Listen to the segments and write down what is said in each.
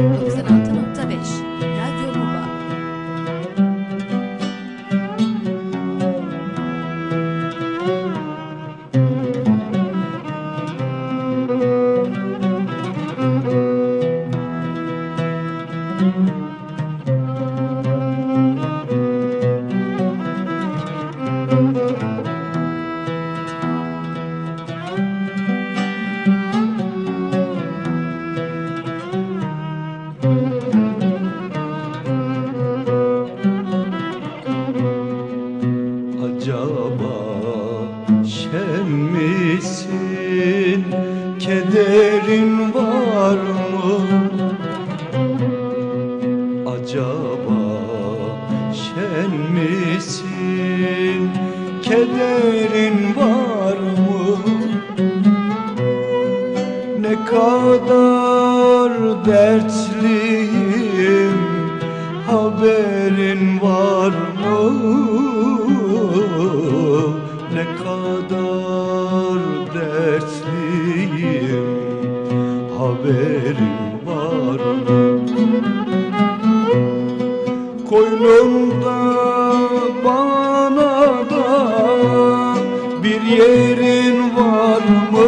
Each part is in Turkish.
96.5 Radyo Muba Thank you. Acaba şen misin? Kederin var mı? Acaba şen misin? Kederin var mı? Ne kadar dertliyim Haberin var mı? Ne kadar dertliyim Haberin var mı? Koynunda bana da bir yerin var mı?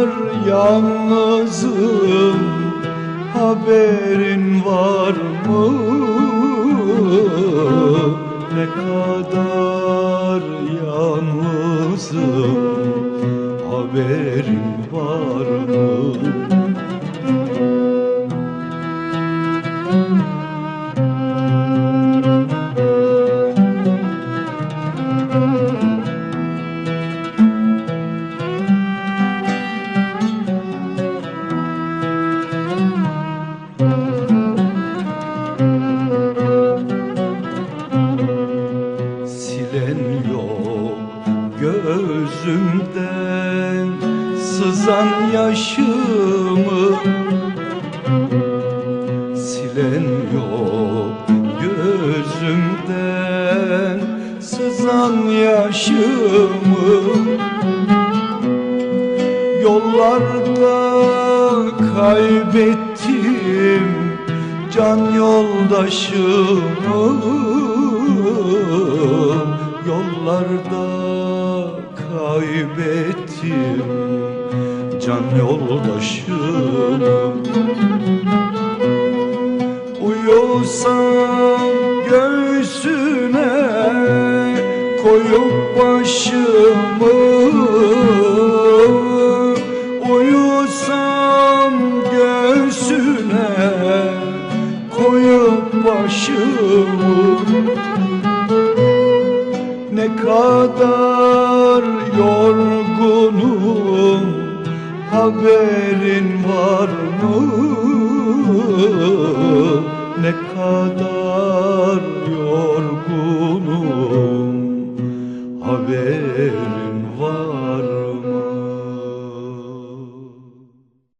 Kadar yalnızım haberin var mı? Ne kadar yalnızım haberin var mı? Gözümden Sızan yaşımı Silen yok gözümden Sızan yaşımı. Yollarda kaybettim can yoldaşımı. Yollarda kaybettim can yoldaşımı Uyusam göğsüne koyup başımı. Uyusam göğsüne koyup başımı. Ne kadar kadar yorgunum Haberin var mı? Ne kadar yorgunum Haberin